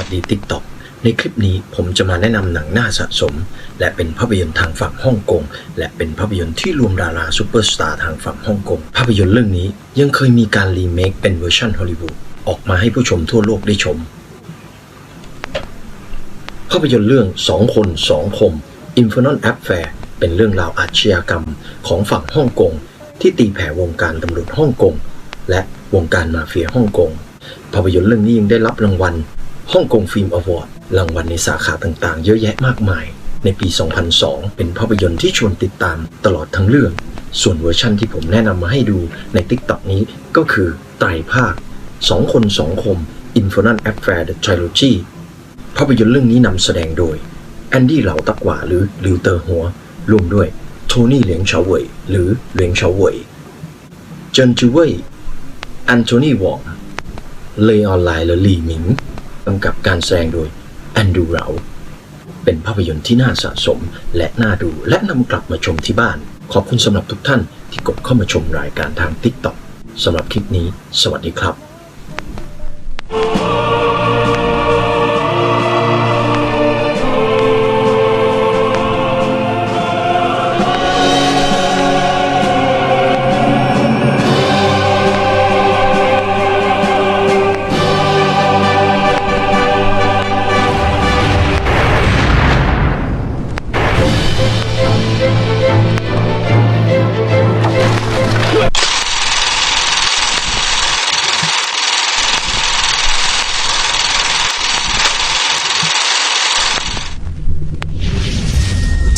ับดีติ๊กต็อกในคลิปนี้ผมจะมาแนะนำหนังหน้าสะสม และเป็นภาพยนตร์ทางฝั่งฮ่องกง และเป็นภาพยนตร์ที่รวมดาราซูเปอร์สตาร์ทางฝั่งฮ่องกง ภาพยนตร์เรื่องนี้ยังเคยมีการรีเมคเป็นเวอร์ชันฮอลลีวูดออกมาให้ผู้ชมทั่วโลกได้ชม ภาพยนตร์เรื่องสองคนสองคม Infernal Affair เป็นเรื่องราวอาชญากรรมของฝั่งฮ่องกง ที่ตีแผ่วงการตำรวจฮ่องกง และวงการมาเฟียฮ่องกงภาพยนตร์เรื่องนี้ยังได้รับรางวัล ฮ่องกงฟิล์มอวอร์ดรางวัลในสาขาต่างๆ เยอะแยะมากมาย ในปี 2002 เป็นภาพยนตร์ที่ชวนติดตามตลอดทั้งเรื่อง ส่วนเวอร์ชั่นที่ผมแนะนำมาให้ดูใน TikTok นี้ก็คือไตรภาคสองคนสองคม Infernal Affair The Trilogy ภาพยนตร์เรื่องนี้นำแสดงโดยแอนดี้เหลาตักหวาหรือลิวเตอร์หัวรวมด้วยโทนี่เหลียงเฉาเหวยหรือเหลียงเฉาเหวยเจินจูเว่ยแอนโทนีหวองเลออนไลน์และลีหมิงำกับการแสดงโดยแอนดูเรลาเป็นภาพยนตร์ที่น่าสะสมและน่าดูและนำกลับมาชมที่บ้าน ขอบคุณสำหรับทุกท่านที่กดเข้ามาชมรายการทาง TikTok สำหรับคลิปนี้ สวัสดีครับ